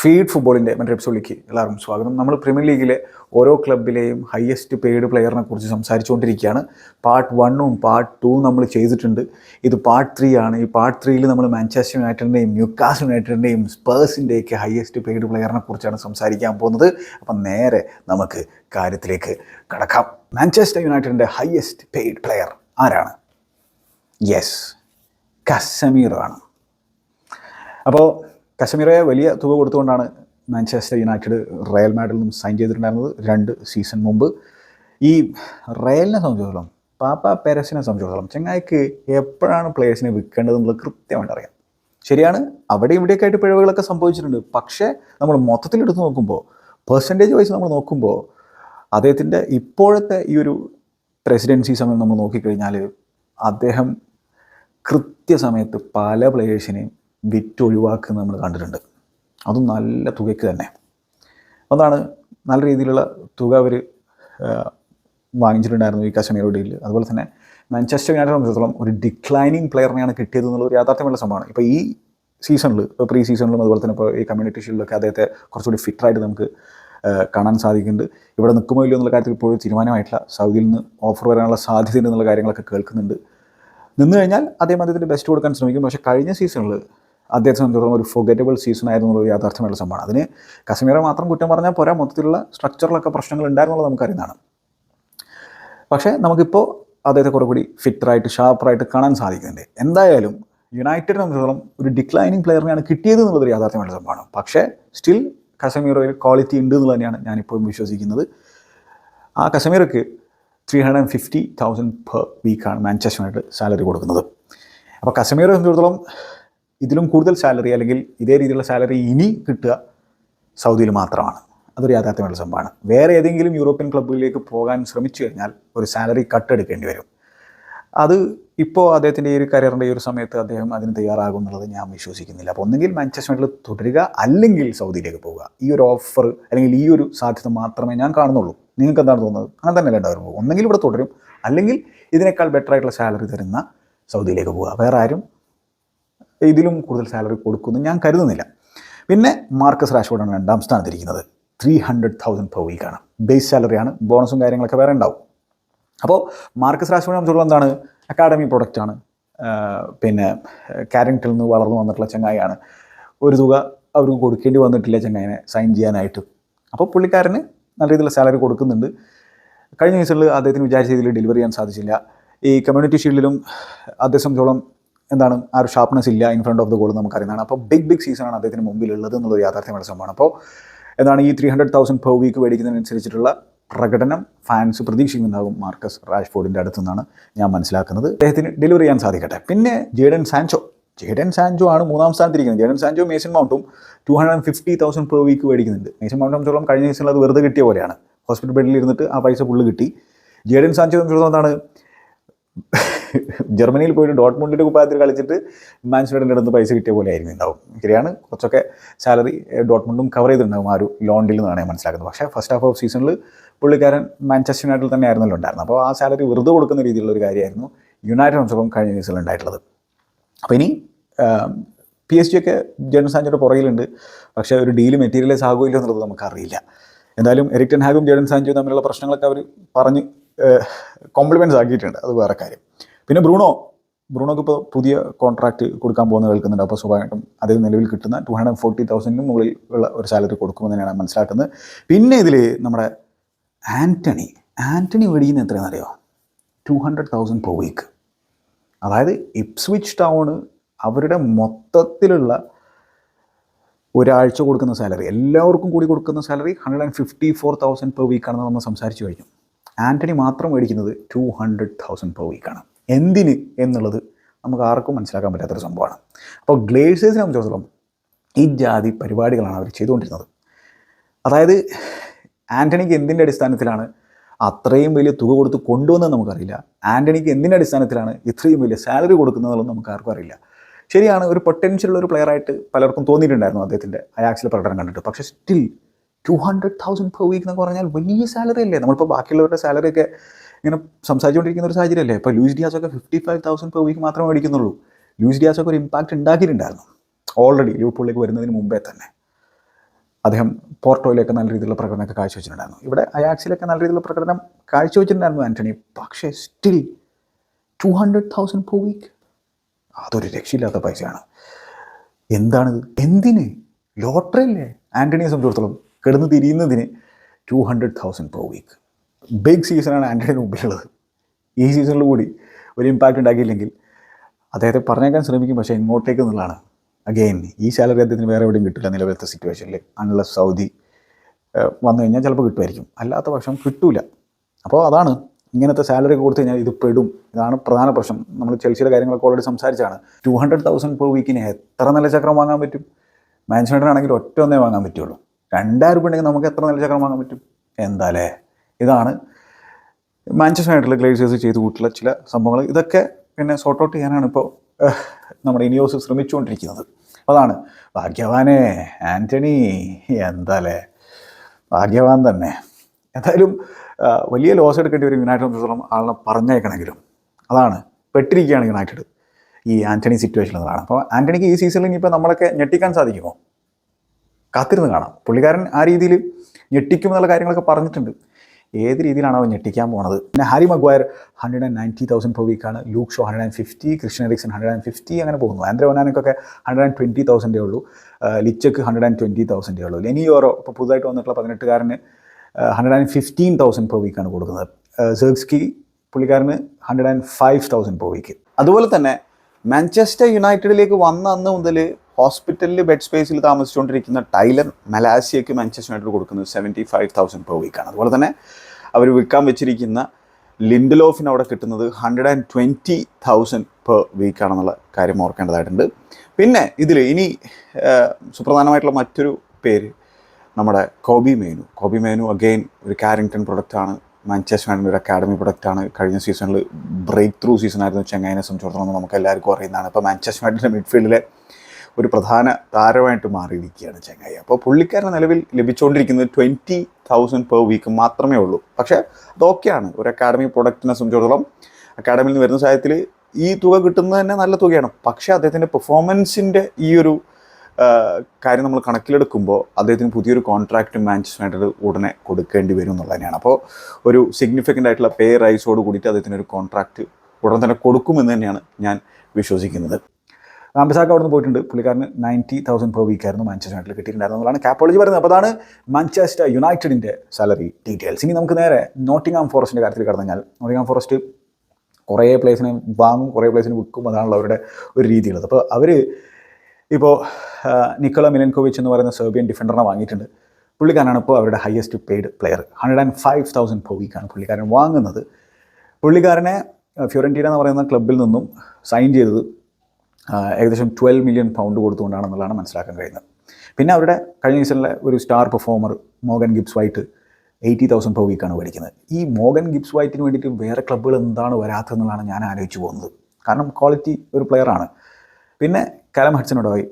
Feed ഫുട്ബോളിന്റെ മറ്റൊരു എപ്പിസോഡിലേക്ക് എല്ലാവർക്കും സ്വാഗതം. നമ്മൾ പ്രീമിയർ ലീഗിലെ ഓരോ ക്ലബിലെയും ഹയസ്റ്റ് പെയ്ഡ് പ്ലെയറിനെ കുറിച്ച് സംസാരിച്ചുകൊണ്ടിരിക്കുകയാണ്. പാർട്ട് വണ്ണും പാർട്ട് ടൂവും നമ്മൾ ചെയ്തിട്ടുണ്ട്. ഇത് പാർട്ട് ത്രീ ആണ്. ഈ പാർട്ട് ത്രീയിൽ നമ്മൾ മാഞ്ചസ്റ്റർ യുണൈറ്റഡിന്റെയും ന്യൂക്കാസ് യുണൈറ്റഡിന്റെയും സ്പേഴ്സിന്റെയൊക്കെ ഹയസ്റ്റ് പെയ്ഡ് പ്ലെയറിനെ കുറിച്ചാണ് സംസാരിക്കാൻ പോകുന്നത്. അപ്പം നേരെ നമുക്ക് കാര്യത്തിലേക്ക് കടക്കാം. മാഞ്ചസ്റ്റർ യുണൈറ്റഡിന്റെ ഹയസ്റ്റ് പെയ്ഡ് പ്ലെയർ ആരാണ്? യെസ് കസമീറോ ആണ്. അപ്പോൾ കശ്മീറെ വലിയ തുക കൊടുത്തുകൊണ്ടാണ് മാഞ്ചസ്റ്റർ യുണൈറ്റഡ് റയൽ മാഡിൽ നിന്നും സൈൻ ചെയ്തിട്ടുണ്ടായിരുന്നത് രണ്ട് സീസൺ മുമ്പ്. ഈ റയലിനെ സംബന്ധിച്ചിടത്തോളം പാപ്പ പെരസിനെ സംബന്ധിച്ചിടത്തോളം ചെങ്ങായിക്ക് എപ്പോഴാണ് പ്ലേയേഴ്സിനെ വിൽക്കേണ്ടതെന്നുള്ളത് കൃത്യമായിട്ട് അറിയാം. ശരിയാണ് അവിടെ ഇവിടെയൊക്കെ ആയിട്ട് പിഴവുകളൊക്കെ സംഭവിച്ചിട്ടുണ്ട്. പക്ഷേ നമ്മൾ മൊത്തത്തിൽ എടുത്ത് നോക്കുമ്പോൾ പെർസെന്റേജ് വൈസ് നമ്മൾ നോക്കുമ്പോൾ അദ്ദേഹത്തിന്റെ ഇപ്പോഴത്തെ ഈ ഒരു പ്രസിഡൻസി സമയം നമ്മൾ നോക്കിക്കഴിഞ്ഞാൽ അദ്ദേഹം കൃത്യസമയത്ത് പല പ്ലേയേഴ്സിനെയും വിറ്റ് ഒഴിവാക്കുന്നത് നമ്മൾ കണ്ടിട്ടുണ്ട്. അതും നല്ല തുകയ്ക്ക് തന്നെ. അതാണ് നല്ല രീതിയിലുള്ള തുക അവർ വാങ്ങിച്ചിട്ടുണ്ടായിരുന്നു ഈ കശ്മീർ ഡീലിൽ അതുപോലെ തന്നെ മാഞ്ചസ്റ്റർ യുണൈറ്റഡ് സംബന്ധിച്ചിടത്തോളം ഒരു ഡിക്ലൈനിങ് പ്ലെയറിനെയാണ് കിട്ടിയത് എന്നുള്ള ഒരു യാഥാർത്ഥ്യമുള്ള സംഭവമാണ്. ഇപ്പോൾ ഈ സീസണിൽ ഇപ്പോൾ പ്രീ സീസണിലും അതുപോലെ തന്നെ ഇപ്പോൾ ഈ കമ്മ്യൂണിറ്റി ഷീൽഡിലൊക്കെ അദ്ദേഹത്തെ കുറച്ചുകൂടി ഫിറ്റായിട്ട് നമുക്ക് കാണാൻ സാധിക്കുന്നുണ്ട്. ഇവിടെ നിൽക്കുമോ ഇല്ലയോ എന്നുള്ള കാര്യത്തിൽ ഇപ്പോഴും തീരുമാനമായിട്ടില്ല. സൗദിയിൽ നിന്ന് ഓഫർ വരാനുള്ള സാധ്യതയുണ്ട് എന്നുള്ള കാര്യങ്ങളൊക്കെ കേൾക്കുന്നുണ്ട്. നിന്ന് കഴിഞ്ഞാൽ അദ്ദേഹം അദ്ദേഹത്തിന്റെ ബെസ്റ്റ് കൊടുക്കാൻ ശ്രമിക്കും. പക്ഷേ കഴിഞ്ഞ സീസണിൽ അദ്ദേഹത്തെ സംബന്ധിച്ചിടത്തോളം ഒരു ഫൊഗറ്റബിൾ സീസൺ ആയിരുന്നു എന്നുള്ളത് യാഥാർത്ഥ്യമായുള്ള സംഭവമാണ്. അതിന് കശ്മീരെ മാത്രം കുറ്റം പറഞ്ഞാൽ പോരാ. മൊത്തത്തിലുള്ള സ്ട്രക്ചറിലൊക്കെ പ്രശ്നങ്ങൾ ഉണ്ടായിരുന്നുള്ളത് നമുക്കറിയുന്നതാണ്. പക്ഷേ നമുക്കിപ്പോൾ അദ്ദേഹത്തെ കുറേ കൂടി ഫിറ്ററായിട്ട് ഷാർപ്പറായിട്ട് കാണാൻ സാധിക്കുന്നുണ്ട്. എന്തായാലും യുണൈറ്റഡിനെ സംബന്ധിച്ചിടത്തോളം ഒരു ഡിക്ലൈനിങ് പ്ലെയറിനെയാണ് കിട്ടിയത് എന്നുള്ളൊരു യാഥാർത്ഥ്യമായുള്ള സംഭവമാണ്. പക്ഷേ സ്റ്റിൽ കസമീറോയിൽ ക്വാളിറ്റി ഉണ്ട് എന്ന് തന്നെയാണ് ഞാനിപ്പോഴും വിശ്വസിക്കുന്നത്. ആ കശ്മീർക്ക് three hundred and fifty thousand per വീക്കാണ് Manchester United salary കൊടുക്കുന്നത്. അപ്പോൾ കസമീറെ സംബന്ധിച്ചിടത്തോളം ഇതിലും കൂടുതൽ സാലറി അല്ലെങ്കിൽ ഇതേ രീതിയിലുള്ള സാലറി ഇനി കിട്ടുക സൗദിയിൽ മാത്രമാണ്. അതൊരു യാഥാർത്ഥ്യമുള്ള സംഭവമാണ്. വേറെ ഏതെങ്കിലും യൂറോപ്യൻ ക്ലബ്ബുകളിലേക്ക് പോകാൻ ശ്രമിച്ചു കഴിഞ്ഞാൽ ഒരു സാലറി കട്ട് എടുക്കേണ്ടി വരും. അത് ഇപ്പോൾ അദ്ദേഹത്തിന്റെ ഈ ഒരു കരിയറിന്റെ ഈ ഒരു സമയത്ത് അദ്ദേഹം അതിന് തയ്യാറാകും എന്നുള്ളത് ഞാൻ വിശ്വസിക്കുന്നില്ല. അപ്പോൾ ഒന്നെങ്കിൽ മാഞ്ചസ്റ്റർ യുണൈറ്റഡിൽ തുടരുക അല്ലെങ്കിൽ സൗദിയിലേക്ക് പോവുക. ഈ ഒരു ഓഫർ അല്ലെങ്കിൽ ഈ ഒരു സാധ്യത മാത്രമേ ഞാൻ കാണുന്നുള്ളൂ. നിങ്ങൾക്ക് എന്താണ് തോന്നുന്നത്? അങ്ങനെ തന്നെ എല്ലാവരും പോകും. ഒന്നെങ്കിൽ ഇവിടെ തുടരും അല്ലെങ്കിൽ ഇതിനേക്കാൾ ബെറ്റർ ആയിട്ടുള്ള സാലറി തരുന്ന സൗദിയിലേക്ക് പോവുക. വേറെ ആരും ഇതിലും കൂടുതൽ സാലറി കൊടുക്കുമെന്ന് ഞാൻ കരുതുന്നില്ല. പിന്നെ മാർക്കസ് റാഷ്ഫോർഡാണ് രണ്ടാം സ്ഥാനത്തിരിക്കുന്നത്. ത്രീ ഹൺഡ്രഡ് തൗസൻഡ് പെർ വീക്കാണ് ബേസ് സാലറിയാണ് ബോണസും കാര്യങ്ങളൊക്കെ വേറെ ഉണ്ടാവും. അപ്പോൾ മാർക്കസ് റാഷ്ഫോർഡ് സംബന്ധിച്ചുള്ള എന്താണ്? അക്കാഡമി പ്രൊഡക്റ്റാണ് പിന്നെ ക്യാരക്ടറിൽ നിന്ന് വളർന്നു വന്നിട്ടുള്ള ചങ്ങായിയാണ്. ഒരു തുക അവർക്ക് കൊടുക്കേണ്ടി വന്നിട്ടില്ല ചങ്ങായിനെ സൈൻ ചെയ്യാനായിട്ട്. അപ്പോൾ പുള്ളിക്കാരന് നല്ല രീതിയിലുള്ള സാലറി കൊടുക്കുന്നുണ്ട്. കഴിഞ്ഞ ദിവസങ്ങളിൽ അദ്ദേഹത്തിന് വിചാരിച്ച രീതിയിൽ ഡെലിവറി ചെയ്യാൻ സാധിച്ചില്ല. ഈ കമ്മ്യൂണിറ്റി ഷീൽഡിലും അദ്ദേഹം സംബന്ധിച്ചോളം എന്താണ് ആ ഒരു ഷാർപ്നെസ് ഇല്ല in front of the goal നമുക്കറിയുന്നതാണ്. അപ്പോൾ ബിഗ് ബിഗ് സീസണാണ് അദ്ദേഹത്തിന് മുമ്പിലുള്ളത് എന്നുള്ളൊരു യാഥാർത്ഥ്യമായ സംഭവമാണ്. അപ്പോൾ എന്താണ് ഈ three hundred thousand per week മേടിക്കുന്നതിനനുസരിച്ചിട്ടുള്ള പ്രകടനം ഫാൻസ് പ്രതീക്ഷിക്കുന്നുണ്ടാകും മാർക്കസ് റാഷ്ഫോർഡിന്റെ അടുത്തു നിന്നാണ് ഞാൻ മനസ്സിലാക്കുന്നത്. അദ്ദേഹത്തിന് ഡെലിവറി ചെയ്യാൻ സാധിക്കട്ടെ. പിന്നെ ജേഡൻ സാൻചോ. ജേഡൻ സാൻജോ ആണ് മൂന്നാം സ്ഥാനത്തിരിക്കുന്നത്. Jadon Sancho Mason മൗണ്ടും two hundred fifty thousand per week മേടിക്കുന്നുണ്ട്. Mason Mount സംബന്ധിച്ചോളം കഴിഞ്ഞ ദിവസം അത് വെറുതെ കിട്ടിയ പോലെയാണ്. ഹോസ്പിറ്റൽ ബെഡിൽ ഇരുന്നിട്ട് ആ പൈസ ഫുള്ള് കിട്ടി. ജേഡൻ സാൻജോ എന്താണ് ജർമ്മനിയിൽ പോയിട്ട് ഡോട്ട്മുണ്ടിന്റെ കുപ്പായത്തിൽ കളിച്ചിട്ട് മാൻസിഡറിന്റെ അടുത്ത് പൈസ കിട്ടിയ പോലെ ആയിരുന്നു ഉണ്ടാവും. ശരിയാണ്. കുറച്ചൊക്കെ സാലറി ഡോട്ട്മുണ്ടും കവർ ചെയ്തിട്ടുണ്ടാകും ആ ഒരു ലോണ്ടിൽ നിന്നാണ് ഞാൻ മനസ്സിലാക്കുന്നത്. പക്ഷേ ഫസ്റ്റ് ഹാഫ് ഓഫ് സീസണിൽ പുള്ളിക്കാരൻ മാഞ്ചസ്റ്റർ യുണൈറ്റഡിൽ തന്നെ ആയിരുന്നല്ലോ ഉണ്ടായിരുന്നത്. അപ്പോൾ ആ സാലറി വെറുതെ കൊടുക്കുന്ന രീതിയിലുള്ള ഒരു കാര്യമായിരുന്നു യുണൈറ്റഡ് സംബന്ധിച്ചപ്പം കഴിഞ്ഞ സീസണിൽ ഉണ്ടായിട്ടുള്ളത്. അപ്പോൾ ഇനി പി എസ് ജി ഒക്കെ സാഞ്ചോയുടെ പുറകിലുണ്ട്. പക്ഷേ ഒരു ഡീൽ മെറ്റീരിയലൈസ് ആകുമല്ലോ എന്നുള്ളത് നമുക്കറിയില്ല. എന്തായാലും എറിക് ടെൻ ഹാഗും ജേഡൻ സാഞ്ചും തമ്മിലുള്ള പ്രശ്നങ്ങളൊക്കെ അവർ പറഞ്ഞ് കോംപ്ലിമെന്റ്സ് ആക്കിയിട്ടുണ്ട്. അത് വേറെ കാര്യം. പിന്നെ ബ്രൂണോ? ബ്രൂണോക്ക് ഇപ്പോൾ പുതിയ കോൺട്രാക്റ്റ് കൊടുക്കാൻ പോകുന്ന കേൾക്കുന്നുണ്ട്. അപ്പോൾ സ്വാഭാവികമായിട്ടും അതിൽ നിലവിൽ കിട്ടുന്ന ടു ഹൺഡ്രഡ് ഫോർട്ടി തൗസൻഡിന് മുകളിൽ ഉള്ള ഒരു സാലറി കൊടുക്കുമെന്ന് തന്നെയാണ് മനസ്സിലാക്കുന്നത്. പിന്നെ ഇതിൽ നമ്മുടെ ആന്റണി ആന്റണി മേടിക്കുന്ന എത്രയാണെന്ന് അറിയോ? Two hundred thousand per week അതായത് ഇപ്സ്വിച്ച് ടൗണ് അവരുടെ മൊത്തത്തിലുള്ള ഒരാഴ്ച കൊടുക്കുന്ന സാലറി എല്ലാവർക്കും കൂടി കൊടുക്കുന്ന salary hundred and fifty four thousand per വീക്കാണെന്ന് നമ്മൾ സംസാരിച്ചു കഴിഞ്ഞു. ആന്റണി മാത്രം മേടിക്കുന്നത് ടു ഹൺഡ്രഡ് തൗസൻഡ് പെർ വീക്കാണ് എന്തിന് എന്നുള്ളത് നമുക്ക് ആർക്കും മനസ്സിലാക്കാൻ പറ്റാത്തൊരു സംഭവമാണ്. അപ്പോൾ ഗ്ലേസേഴ്സിനെ സംബന്ധിച്ചിടത്തോളം ഈ ജാതി പരിപാടികളാണ് അവർ ചെയ്തുകൊണ്ടിരുന്നത്. അതായത് ആന്റണിക്ക് എന്തിന്റെ അടിസ്ഥാനത്തിലാണ് അത്രയും വലിയ തുക കൊടുത്ത് കൊണ്ടുവന്നത് നമുക്കറിയില്ല. ആന്റണിക്ക് എന്തിന്റെ അടിസ്ഥാനത്തിലാണ് ഇത്രയും വലിയ സാലറി കൊടുക്കുന്നതെന്നുള്ളത് നമുക്ക് ആർക്കും അറിയില്ല. ശരിയാണ് ഒരു പൊട്ടൻഷ്യൽ ഒരു പ്ലെയർ ആയിട്ട് പലർക്കും തോന്നിയിട്ടുണ്ടായിരുന്നു അദ്ദേഹത്തിന്റെ അയാക്സിലെ പ്രകടനം കണ്ടിട്ട്. പക്ഷേ still two hundred thousand per week എന്നൊക്കെ പറഞ്ഞാൽ വലിയ സാലറി അല്ലേ? നമ്മളിപ്പോൾ ബാക്കിയുള്ളവരുടെ സാലറി ഒക്കെ ഇങ്ങനെ സംസാരിച്ചുകൊണ്ടിരിക്കുന്ന ഒരു സാഹചര്യമല്ലേ? ഇപ്പോൾ ലൂയിസ് ഡിയാസ് ഒക്കെ fifty five thousand per week മാത്രമേ മേടിക്കുന്നുള്ളൂ. ലൂയിസ് ഡിയാസ് ഒക്കെ ഒരു ഇമ്പാക്റ്റ് ഉണ്ടാക്കിയിട്ടുണ്ടായിരുന്നു. ഓൾറെഡി ലിവർപൂളിലേക്ക് വരുന്നതിന് മുമ്പേ തന്നെ. അദ്ദേഹം പോർട്ടോയിലൊക്കെ നല്ല രീതിയിലുള്ള പ്രകടനമൊക്കെ കാഴ്ചവെച്ചിട്ടുണ്ടായിരുന്നു. ഇവിടെ അയാക്സിലൊക്കെ നല്ല രീതിയിലുള്ള പ്രകടനം കാഴ്ചവെച്ചിട്ടുണ്ടായിരുന്നു ആന്റണി പക്ഷേ still two hundred thousand per week അതൊരു രക്ഷയില്ലാത്ത പൈസയാണ്. എന്താണിത്? എന്തിന്? ലോട്ടറി അല്ലേ ആന്റണിയെ സംബന്ധിച്ചിടത്തോളം കിടന്ന് തിരിയുന്നതിന് two hundred thousand per week big സീസണാണ് ആന്റണിയുടെ മുമ്പിലുള്ളത്. ഈ സീസണിൽ കൂടി ഒരു ഇമ്പാക്റ്റ് ഉണ്ടാക്കിയില്ലെങ്കിൽ അദ്ദേഹത്തെ പറഞ്ഞേക്കാൻ ശ്രമിക്കും പക്ഷേ ഇങ്ങോട്ടേക്ക് എന്നുള്ളതാണ്. അഗെയിൻ ഈ സാലറി അദ്ദേഹത്തിന് വേറെ എവിടെയും കിട്ടില്ല നിലവിലത്തെ സിറ്റുവേഷനിൽ അൺലസ് സൗദി വന്നു കഴിഞ്ഞാൽ ചിലപ്പോൾ കിട്ടുമായിരിക്കും. അല്ലാത്ത പക്ഷം കിട്ടൂല. അപ്പോൾ അതാണ് ഇങ്ങനത്തെ സാലറി കൊടുത്തു കഴിഞ്ഞാൽ ഇത് പെടും. ഇതാണ് പ്രധാന പ്രശ്നം. നമ്മൾ ചെൽസിയുടെ കാര്യങ്ങളൊക്കെ ഓൾറെഡി സംസാരിച്ചാണ്. ടു ഹൺഡ്രഡ് തൗസൻഡ് പെർ വീക്കിന് എത്ര നല്ല ചക്രം വാങ്ങാൻ പറ്റും? മാൻസ്യൂണിനാണെങ്കിൽ ഒറ്റ ഒന്നേ വാങ്ങാൻ പറ്റുള്ളൂ. രണ്ടായിരം രൂപ ഉണ്ടെങ്കിൽ നമുക്ക് എത്ര നല്ല ചക്രം വാങ്ങാൻ പറ്റും? എന്താലേ ഇതാണ്. മാഞ്ചസ്റ്റർ ആയിട്ടുള്ള ഗ്ലേസേഴ്സ് ചെയ്ത് കൂട്ടിയുള്ള ചില സംഭവങ്ങൾ. ഇതൊക്കെ പിന്നെ സോർട്ട് ഔട്ട് ചെയ്യാനാണ് ഇപ്പോൾ നമ്മുടെ ഇനിയോസ് ശ്രമിച്ചുകൊണ്ടിരിക്കുന്നത്. അതാണ്. ഭാഗ്യവാനെ ആന്റണി എന്താല്ലേ ഭാഗ്യവാൻ തന്നെ. എന്തായാലും വലിയ ലോസ് എടുക്കേണ്ടി വരും യുണൈറ്റഡ് സംബന്ധിച്ചിടത്തോളം ആളിനെ പറഞ്ഞേക്കണമെങ്കിലും അതാണ്. പെട്ടിരിക്കുകയാണ് യുണൈറ്റഡ് ഈ ആന്റണി സിറ്റുവേഷൻ എന്നതാണ് അപ്പോൾ ആന്റണിക്ക് ഈ സീസണിൽ ഇനിയിപ്പോൾ നമ്മളൊക്കെ ഞെട്ടിക്കാൻ സാധിക്കുമോ? കാത്തിരുന്ന് കാണാം. പുള്ളിക്കാരൻ ആ രീതിയിൽ ഞെട്ടിക്കും എന്നുള്ള കാര്യങ്ങളൊക്കെ പറഞ്ഞിട്ടുണ്ട്. ഏത് രീതിയിലാണ് അവൻ ഞെട്ടിക്കാൻ പോണത്. പിന്നെ Harry Maguire hundred and ninety thousand per വീക്കാണ് Luke Shaw hundred and fifty Christian Eriksen hundred and fifty അങ്ങനെ പോകുന്നു. ആൻഡ്രെ ഒനാനക്കൊക്കെ ഹൺഡ്രഡ് ആൻഡ് ട്വന്റി തൗസൻഡേ ഉള്ളൂ. ലിച്ചക്ക് ഹൺഡ്രഡ് ആൻഡ് ട്വന്റി തൗസൻഡേ ഉള്ളൂ. ലെനി യോറോ ഇപ്പോൾ പുതുതായിട്ട് വന്നിട്ടുള്ള പതിനെട്ടുകാരന് hundred and fifteen thousand per വീക്കാണ് കൊടുക്കുന്നത്. സെർസ്കി പുള്ളിക്കാരന് hundred and five thousand per week അതുപോലെ തന്നെ മാഞ്ചസ്റ്റർ യുണൈറ്റഡിലേക്ക് വന്ന അന്ന് മുതൽ ഹോസ്പിറ്റലിൽ ബെഡ് സ്പേസിൽ താമസിച്ചുകൊണ്ടിരിക്കുന്ന ടൈലർ മലാസിയയ്ക്ക് മാഞ്ചസ്റ്റർ യുണൈറ്റഡ് കൊടുക്കുന്നത് സെവന്റി ഫൈവ് തൗസൻഡ് പെർ വീക്കാണ് അതുപോലെ തന്നെ അവർ വിൽക്കാൻ വെച്ചിരിക്കുന്ന ലിൻഡലോഫിന് അവിടെ കിട്ടുന്നത് hundred and twenty thousand per വീക്കാണെന്നുള്ള കാര്യം ഓർക്കേണ്ടതായിട്ടുണ്ട്. പിന്നെ ഇതിൽ ഇനി സുപ്രധാനമായിട്ടുള്ള മറ്റൊരു പേര് നമ്മുടെ Kobbie Mainoo. Kobbie Mainoo again ഒരു കാരിങ്ടൺ പ്രൊഡക്റ്റാണ് മാഞ്ചസ്റ്റർ യുണൈറ്റഡ് അക്കാഡമി പ്രൊഡക്റ്റാണ് കഴിഞ്ഞ സീസണിൽ ബ്രേക്ക് ത്രൂ സീസണായിരുന്നു ചെങ്ങൈനെ സംബന്ധിച്ചിടത്തോളം നമുക്ക് എല്ലാവർക്കും അറിയുന്നതാണ്. ഇപ്പോൾ മാഞ്ചസ്റ്റർ യുണൈറ്റഡിന്റെ മിഡ്ഫീൽഡിലെ ഒരു പ്രധാന താരമായിട്ട് മാറിയിരിക്കുകയാണ് ചെങ്ങായി. അപ്പോൾ പുള്ളിക്കാരന് നിലവിൽ ലഭിച്ചുകൊണ്ടിരിക്കുന്നത് ട്വന്റി തൗസൻഡ് പെർ വീക്ക് മാത്രമേ ഉള്ളൂ. പക്ഷേ അതൊക്കെയാണ് ഒരു അക്കാഡമി പ്രൊഡക്റ്റിനെ സംബന്ധിച്ചിടത്തോളം അക്കാഡമിയിൽ നിന്ന് വരുന്ന സാഹചര്യത്തിൽ ഈ തുക കിട്ടുന്നത് തന്നെ നല്ല തുകയാണ്. പക്ഷേ അദ്ദേഹത്തിന്റെ പെർഫോമൻസിന്റെ ഈ ഒരു കാര്യം നമ്മൾ കണക്കിലെടുക്കുമ്പോൾ അദ്ദേഹത്തിന് പുതിയൊരു കോൺട്രാക്റ്റ് മാഞ്ചസ്റ്റർ യുണൈറ്റഡ് ഉടനെ കൊടുക്കേണ്ടി വരും എന്നുള്ളത് തന്നെയാണ്. അപ്പോൾ ഒരു സിഗ്നിഫിക്കന്റ് ആയിട്ടുള്ള പേ റൈസോട് കൂടിയിട്ട് അദ്ദേഹത്തിന് ഒരു കോൺട്രാക്റ്റ് ഉടൻ തന്നെ കൊടുക്കുമെന്ന് തന്നെയാണ് ഞാൻ വിശ്വസിക്കുന്നത്. റാംബിസാക്ക് അവിടെ നിന്ന് പോയിട്ടുണ്ട്. പുള്ളിക്കാരന് നയന്റി തൗസൻഡ് പെർ വീക്ക് ആയിരുന്നു മാഞ്ചസ്റ്റർ കിട്ടിയിട്ടുണ്ടായിരുന്നു എന്നുള്ളതാണ് കാപ്പോളജി പറയുന്നത്. അപ്പോൾ അതാണ് മാഞ്ചസ്റ്റർ യുണൈറ്റഡിന്റെ സാലറി ഡീറ്റെയിൽസ് ഇനി നമുക്ക് നേരെ നോട്ടിംഗാം ഫോറസ്റ്റിന്റെ കാര്യത്തിൽ കടന്നു കഴിഞ്ഞാൽ നോട്ടിംഗാം ഫോറസ്റ്റ് കുറേ പ്ലേസിനെ വാങ്ങും കുറേ പ്ലേസിന് വിൽക്കും അതാണല്ലോ അവരുടെ ഒരു രീതിയുള്ളത്. അപ്പോൾ അവർ ഇപ്പോൾ നിക്കോള മിലൻകോവിച്ച് എന്ന് പറയുന്ന സെർബിയൻ ഡിഫൻഡറിനെ വാങ്ങിയിട്ടുണ്ട്. പുള്ളിക്കാരനാണ് ഇപ്പോൾ അവരുടെ highest paid player hundred and five thousand per വീക്കാണ് പുള്ളിക്കാരൻ വാങ്ങുന്നത്. പുള്ളിക്കാരനെ ഫ്യോറന്റീന എന്ന് പറയുന്ന ക്ലബിൽ നിന്നും സൈൻ ചെയ്തത് ഏകദേശം ട്വൽവ് മില്യൺ പൗണ്ട് കൊടുത്തുകൊണ്ടാണെന്നുള്ളതാണ് മനസ്സിലാക്കാൻ കഴിയുന്നത്. പിന്നെ അവരുടെ കഴിഞ്ഞ സീസണിലെ ഒരു star performer Morgan Gibbs White eighty thousand per വീക്കാണ് മേടിക്കുന്നത്. ഈ മോഗൻ ഗിബ്സ് വൈറ്റിന് വേണ്ടിയിട്ട് വേറെ ക്ലബ്ബുകൾ എന്താണ് വരാത്തതെന്നുള്ളതാണ് ഞാൻ ആലോചിച്ച് പോകുന്നത്. കാരണം ക്വാളിറ്റി ഒരു പ്ലെയറാണ് പിന്നെ കലം ഹഡ്സനോടോയി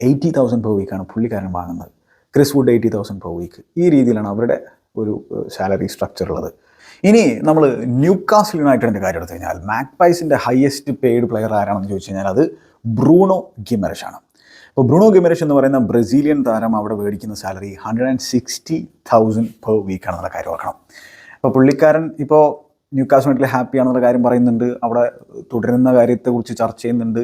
എയ്റ്റി തൗസൻഡ് പെർ വീക്കാണ് പുള്ളിക്കാരൻ വാങ്ങുന്നത്. Chris Wood eighty thousand per week ഈ രീതിയിലാണ് അവരുടെ ഒരു സാലറി സ്ട്രക്ചർ ഉള്ളത്. ഇനി നമ്മൾ ന്യൂ കാസ്റ്റ് യുണൈറ്റഡിന്റെ കാര്യം എടുത്തു കഴിഞ്ഞാൽ മാക്പൈസിന്റെ ഹയസ്റ്റ് പെയ്ഡ് പ്ലെയർ ആരാണെന്ന് ചോദിച്ചു കഴിഞ്ഞാൽ അത് ബ്രൂണോ ആണ്. അപ്പോൾ ബ്രൂണോ ഗിമരഷ് എന്ന് പറയുന്ന ബ്രസീലിയൻ താരം അവിടെ മേടിക്കുന്ന salary hundred and sixty thousand per വീക്കാണെന്നുള്ള കാര്യം ഓർക്കണം. അപ്പോൾ പുള്ളിക്കാരൻ ഇപ്പോൾ ന്യൂ യുണൈറ്റഡിൽ ഹാപ്പിയാണെന്നുള്ള കാര്യം പറയുന്നുണ്ട്. അവിടെ തുടരുന്ന കാര്യത്തെക്കുറിച്ച് ചർച്ച ചെയ്യുന്നുണ്ട്.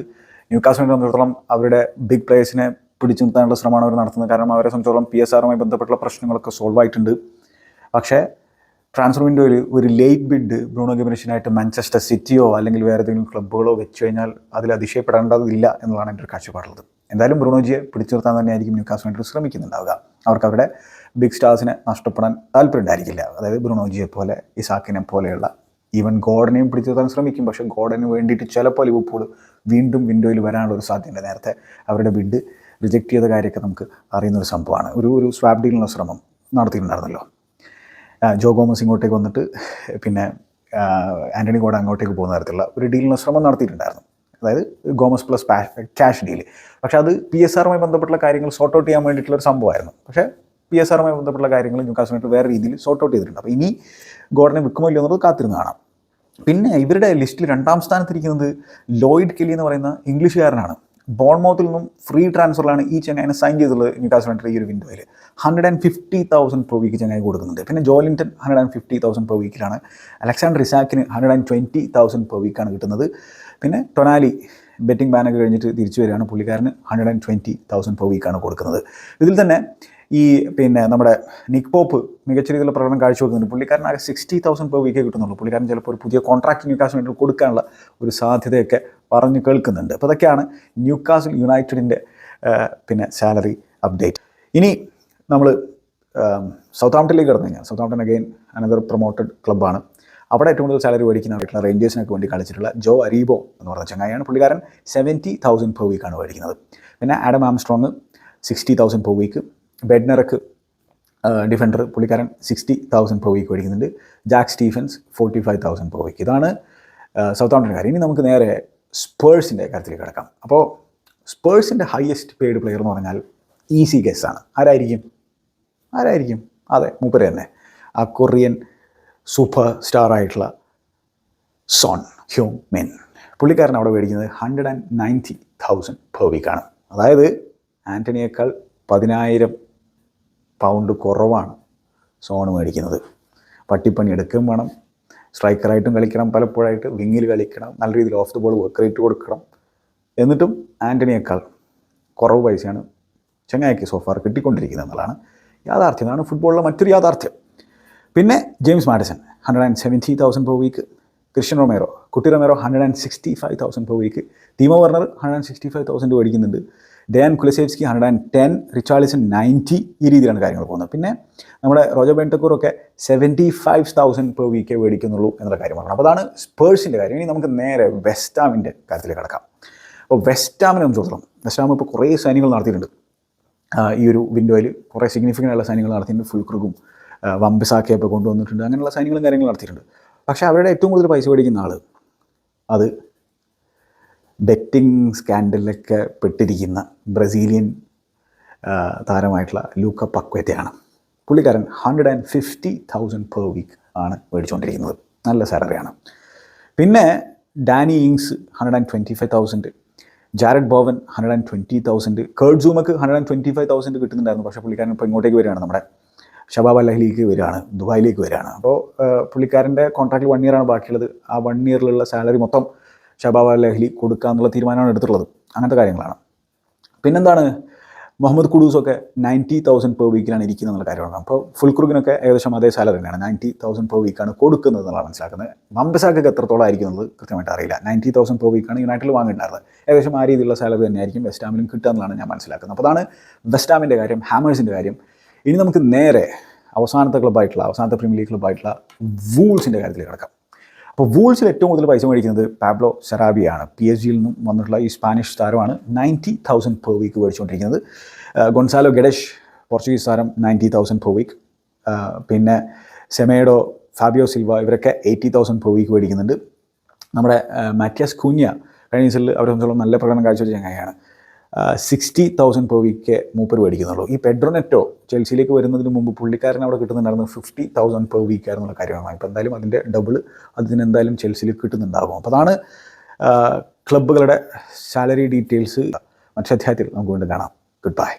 ന്യൂ യുണൈറ്റഡ് സംബന്ധിച്ചിടത്തോളം അവരുടെ ബിഗ് പ്ലേയേഴ്സിനെ പിടിച്ചു നിർത്താനുള്ള ശ്രമമാണ് അവർ നടത്തുന്നത്. കാരണം അവരെ സംബന്ധിച്ചിടത്തോളം പി എസ് ആറുമായി ബന്ധപ്പെട്ടുള്ള പ്രശ്നങ്ങളൊക്കെ സോൾവ് ആയിട്ടുണ്ട്. പക്ഷേ ട്രാൻസ്ഫർ വിൻഡോയിൽ ഒരു ലേറ്റ് ബിഡ് ബ്രൂണോ ഗമനേഷനായിട്ട് മാഞ്ചസ്റ്റർ സിറ്റിയോ അല്ലെങ്കിൽ വേറെ ഏതെങ്കിലും ക്ലബ്ബുകളോ വെച്ച് കഴിഞ്ഞാൽ അതിൽ അതിശയപ്പെടേണ്ടതില്ല എന്നുള്ളതാണ് എന്റെ ഒരു കാഴ്ചപ്പാടുള്ളത്. എന്തായാലും ബ്രൂണോജിയെ പിടിച്ചു നിർത്താൻ തന്നെയായിരിക്കും കാസ്റ്റ് വേണ്ടി ശ്രമിക്കുന്നുണ്ടാവുക. അവർക്ക് അവരുടെ ബിഗ് സ്റ്റാർസിനെ നഷ്ടപ്പെടാൻ താല്പര്യമുണ്ടായിരിക്കില്ല അതായത് ബ്രൂണോജിയെ പോലെ ഇസാക്കിനെ പോലെയുള്ള ഈവൻ ഗോഡനെയും പിടിച്ചു നിർത്താൻ ശ്രമിക്കും. പക്ഷേ ഗോഡന് വേണ്ടിയിട്ട് ചിലപ്പോൾ ലിവർപൂൾ വീണ്ടും വിൻഡോയിൽ വരാനുള്ള ഒരു സാധ്യത നേരത്തെ അവരുടെ ബിഡ് റിജക്റ്റ് ചെയ്ത കാര്യമൊക്കെ നമുക്ക് അറിയുന്ന ഒരു സംഭവമാണ്. ഒരു ഒരു സ്വാപ് ഡീലിനുള്ള ശ്രമം നടത്തിയിട്ടുണ്ടായിരുന്നല്ലോ. ജോ ഗോമസ് ഇങ്ങോട്ടേക്ക് വന്നിട്ട് പിന്നെ ആന്റണി ഗോഡ അങ്ങോട്ടേക്ക് പോകുന്ന തരത്തിലുള്ള ഒരു ഡീലിന് ശ്രമം നടത്തിയിട്ടുണ്ടായിരുന്നു. അതായത് ഗോമസ് പ്ലസ് ക്യാഷ് ഡീൽ. പക്ഷേ അത് പി എസ് ആറുമായി ബന്ധപ്പെട്ടുള്ള കാര്യങ്ങൾ സോർട്ട് ഔട്ട് ചെയ്യാൻ വേണ്ടിയിട്ടുള്ള ഒരു സംഭവമായിരുന്നു. പക്ഷേ പി എസ് ആറുമായി ബന്ധപ്പെട്ടുള്ള കാര്യങ്ങൾ ന്യൂ യുണൈറ്റഡ് വേറെ രീതിയിൽ സോർട്ട് ഔട്ട് ചെയ്തിട്ടുണ്ട്. അപ്പോൾ ഇനി ഗോഡനെ വിൽക്കുമോ ഇല്ലയോ എന്നുള്ളത് കാത്തിരുന്ന് കാണാം. പിന്നെ ഇവരുടെ ലിസ്റ്റിൽ രണ്ടാം സ്ഥാനത്തിരിക്കുന്നത് ലോയിഡ് കെല്ലി എന്ന് പറയുന്ന ഇംഗ്ലീഷുകാരനാണ്. ബോൺമൗത്തിൽ നിന്നും ഫ്രീ ട്രാൻസ്ഫറിലാണ് ഈ ചെങ്ങായി സൈൻ ചെയ്തിട്ടുള്ളത് യുണൈറ്റഡ് ഈ ഒരു വിൻഡോയിൽ hundred and fifty thousand per week ചെങ്ങായി കൊടുക്കുന്നുണ്ട്. പിന്നെ Joelinton hundred and fifty thousand per വീക്കിലാണ് Alexander ഇസാക്കിന് hundred and twenty thousand per വീക്കാണ് കിട്ടുന്നത്. പിന്നെ ടൊനാലി ബെറ്റിംഗ് ബാനൊക്കെ കഴിഞ്ഞിട്ട് തിരിച്ചു വരികയാണ് പുള്ളിക്കാരന് hundred and twenty thousand per വീക്കാണ് കൊടുക്കുന്നത്. ഇതിൽ തന്നെ ഈ പിന്നെ നമ്മുടെ നിക് പോപ്പ് മികച്ച രീതിയിലുള്ള പ്രകടനം കാഴ്ചവെക്കുന്നുണ്ട്. പുള്ളിക്കാരൻ ആകെ സിക്സ്റ്റി തൗസൻഡ് പെർ വീക്കേ കിട്ടുന്നുള്ളൂ. പുള്ളിക്കാരൻ ചിലപ്പോൾ ഒരു പുതിയ കോൺട്രാക്ട് ന്യൂക്കാസിന് വേണ്ടി കൊടുക്കാനുള്ള ഒരു സാധ്യതയൊക്കെ പറഞ്ഞു കേൾക്കുന്നുണ്ട്. അപ്പോൾ അതൊക്കെയാണ് ന്യൂക്കാസിൽ യുണൈറ്റഡിന്റെ പിന്നെ സാലറി അപ്ഡേറ്റ് ഇനി നമ്മൾ സൗത്ത് ആംപ്ടിലേക്ക് കടന്നു കഴിഞ്ഞാൽ Southampton again another promoted ക്ലബ്ബാണ് അവിടെ ഏറ്റവും കൂടുതൽ സാലറി മേടിക്കുന്നതായിട്ടുള്ള റേഞ്ചേഴ്സിനൊക്കെ വേണ്ടി കളിച്ചിട്ടുള്ള ജോ അരീബോ എന്ന് പറഞ്ഞ ചങ്ങായിയാണ് പുള്ളിക്കാരൻ. സെവന്റി തൗസൻഡ് പെർ വീക്കാണ് മേടിക്കുന്നത്. പിന്നെ Adam Armstrong sixty thousand per week Bednarek defender പുള്ളിക്കാരൻ sixty thousand per week മേടിക്കുന്നുണ്ട് Jack Stephens forty five thousand per week ഇതാണ് സൗത്ത് ആംപ്ടൺ കാര്യം. ഇനി നമുക്ക് നേരെ സ്പേഴ്സിന്റെ കാര്യത്തിലേക്ക് കിടക്കാം. അപ്പോൾ സ്പേഴ്സിന്റെ ഹയസ്റ്റ് പെയ്ഡ് പ്ലെയർ എന്ന് പറഞ്ഞാൽ ഈസി ഗസ്സാണ് ആരായിരിക്കും? ആരായിരിക്കും? അതെ മൂപ്പര് തന്നെ. ആ കൊറിയൻ സൂപ്പർ സ്റ്റാർ ആയിട്ടുള്ള സോൺ ഹ്യൂ മെൻ പുള്ളിക്കാരൻ അവിടെ മേടിക്കുന്നത് hundred and ninety thousand per വീക്കാണ് അതായത് ആന്റണിയേക്കാൾ പതിനായിരം പൗണ്ട് കുറവാണ് സോൺ മേടിക്കുന്നത്. പട്ടിപ്പണി എടുക്കുകയും വേണം. സ്ട്രൈക്കറായിട്ടും കളിക്കണം. പലപ്പോഴായിട്ട് വിങ്ങിൽ കളിക്കണം. നല്ല രീതിയിൽ off the ball work rate കൊടുക്കണം. എന്നിട്ടും ആന്റണിയേക്കാൾ കുറവ് പൈസയാണ് ചങ്ങായിക്ക് സോഫാർ കിട്ടിക്കൊണ്ടിരിക്കുന്നത് എന്നുള്ളതാണ് യാഥാർത്ഥ്യം. അതാണ് ഫുട്ബോളിലെ മറ്റൊരു യാഥാർത്ഥ്യം. പിന്നെ James Madison hundred and seventy thousand per week Cristian Romero Cuti Romero hundred and sixty five thousand per week Timo Werner hundred and sixty five thousand മേടിക്കുന്നുണ്ട്. Dejan Kulusevski hundred and ten Richarlison ninety ഈ രീതിയിലാണ് കാര്യങ്ങൾ പോകുന്നത്. പിന്നെ നമ്മുടെ Rojo ബെൻടക്കൂറൊക്കെ seventy five thousand per വീക്കേ മേടിക്കുന്നുള്ളൂ എന്നുള്ള കാര്യം പറഞ്ഞു അപ്പോൾ അതാണ് സ്പേഴ്സിന്റെ കാര്യം. ഇനി നമുക്ക് നേരെ വെസ്റ്റാമിന്റെ കാര്യത്തിൽ കിടക്കാം. അപ്പോൾ വെസ്റ്റാമിനെ സംബന്ധിച്ചിടത്തോളം വെസ്റ്റാം ഇപ്പോൾ കുറേ സൈനികൾ നടത്തിയിട്ടുണ്ട്. ഈ ഒരു വിൻഡോയിൽ കുറേ സിഗ്നിഫിക്കന്റ് ആയിട്ടുള്ള സൈനികൾ നടത്തിയിട്ടുണ്ട്. ഫുൾ ക്രുഗും വമ്പിസാക്കിയൊക്കെ കൊണ്ടുവന്നിട്ടുണ്ട്. അങ്ങനെയുള്ള സൈനികളും കാര്യങ്ങളും നടത്തിയിട്ടുണ്ട്. പക്ഷേ അവരുടെ ഏറ്റവും കൂടുതൽ പൈസ മേടിക്കുന്ന ആൾ അത് ബെറ്റിംഗ് സ്കാൻഡലിലൊക്കെ പെട്ടിരിക്കുന്ന ബ്രസീലിയൻ താരമായിട്ടുള്ള ലൂക്ക പക്വറ്റയാണ്. പുള്ളിക്കാരൻ hundred and fifty thousand per week ആണ് മേടിച്ചുകൊണ്ടിരിക്കുന്നത്. നല്ല സാലറിയാണ് പിന്നെ Danny Ings hundred and twenty five thousand Jarrod Bowen hundred and twenty thousand Kurt സൂമക്ക് hundred and twenty five thousand കിട്ടുന്നുണ്ടായിരുന്നു. പക്ഷേ പുള്ളിക്കാരൻ ഇപ്പോൾ ഇങ്ങോട്ടേക്ക് വരികയാണ് നമ്മുടെ ഷബാബ് അലഹലിക്ക് വരികയാണ് ദുബായിലേക്ക് വരികയാണ്. അപ്പോൾ പുള്ളിക്കാരന്റെ കോൺട്രാക്റ്റിൽ വൺ ഇയറാണ് ബാക്കിയുള്ളത്. ആ വൺ ഇയറിലുള്ള സാലറി മൊത്തം ഷബാബ് ലഹ്ലി കൊടുക്കുക എന്നുള്ള തീരുമാനമാണ് എടുത്തിട്ടുള്ളത്. അങ്ങനത്തെ കാര്യങ്ങളാണ്. പിന്നെന്താണ്? മുഹമ്മദ് കുഡൂസൊക്കെ നയന്റി തൗസൻഡ് പെർ വീക്കിലാണ് ഇരിക്കുന്നത് എന്നുള്ള കാര്യമാണ്. അപ്പോൾ ഫുൾ ക്രൂഗിനൊക്കെ ഏകദേശം അതേ സാലറി തന്നെയാണ്. നയന്റി തൗസൻഡ് പെർ വീക്കാണ് കൊടുക്കുന്നത് എന്നുള്ളതാണ് മനസ്സിലാക്കുന്നത്. മമ്പസാക്കൊക്കെ എത്രത്തോളം ആയിരിക്കും എന്നുള്ളത് കൃത്യമായിട്ട് അറിയില്ല. നയന്റി തൗസൻഡ് പെർ വീക്കാണ് യുണൈറ്റഡിൽ വാങ്ങിയിട്ടുണ്ടായിരുന്നത്. ഏകദേശം ആ രീതിയിലുള്ള സാലറി തന്നെയായിരിക്കും വെസ്റ്റാമിലും കിട്ടുക എന്നുള്ളതാണ് ഞാൻ മനസ്സിലാക്കുന്നത്. അപ്പോൾ അതാണ് വെസ്റ്റാമിന്റെ കാര്യം ഹാമേഴ്സിന്റെ കാര്യം. ഇനി നമുക്ക് നേരെ അവസാനത്തെ ക്ലബ്ബായിട്ടുള്ള അവസാനത്തെ പ്രീമിയർ ലീഗ് ക്ലബ്ബായിട്ടുള്ള വൂൾസിന്റെ കാര്യത്തിൽ കിടക്കാം. അപ്പോൾ വൂൾസിൽ ഏറ്റവും കൂടുതൽ പൈസ മേടിക്കുന്നത് പാബ്ലോ സെറാബിയാണ്. പി എസ് ജിയിൽ നിന്നും വന്നിട്ടുള്ള ഈ സ്പാനിഷ് താരമാണ് നയന്റി തൗസൻഡ് പെർ വീക്ക് മേടിച്ചുകൊണ്ടിരിക്കുന്നത്. ഗൊൺസാലോ ഗഡേഷ് പോർച്ചുഗീസ് താരം നയന്റി തൗസൻഡ് പെർ വീക്ക് പിന്നെ സെമേഡോ ഫാബിയോ സിൽവ ഇവരൊക്കെ എയ്റ്റി തൗസൻഡ് പെർ വീക്ക് മേടിക്കുന്നുണ്ട്. നമ്മുടെ മാറ്റിയാസ് കുഞ്ഞ കഴിഞ്ഞ സീസണിൽ അവരെ സംബന്ധിച്ചോളം നല്ല പ്രകടനം കാഴ്ചവെച്ച ചങ്ങായാണ് സിക്സ്റ്റി തൗസൻഡ് പെർ വീക്ക് മൂപ്പർ മേടിക്കുന്നുള്ളൂ. ഈ പെഡ്രോനെറ്റോ ചെൽസിയിലേക്ക് വരുന്നതിന് മുമ്പ് പുള്ളിക്കാരൻ അവിടെ കിട്ടുന്നുണ്ടായിരുന്നു ഫിഫ്റ്റി തൗസൻഡ് പെർ വീക്ക് ആയിരുന്നുള്ള കാര്യമാണ്. ഇപ്പോൾ എന്തായാലും അതിന്റെ ഡബിൾ അതിന് എന്തായാലും ചെൽസിയിൽ കിട്ടുന്നുണ്ടാകും അപ്പോൾ അതാണ് ക്ലബ്ബുകളുടെ സാലറി ഡീറ്റെയിൽസ് മറ്റു അധ്യായത്തിൽ നമുക്ക് വീണ്ടും കാണാം. Good bye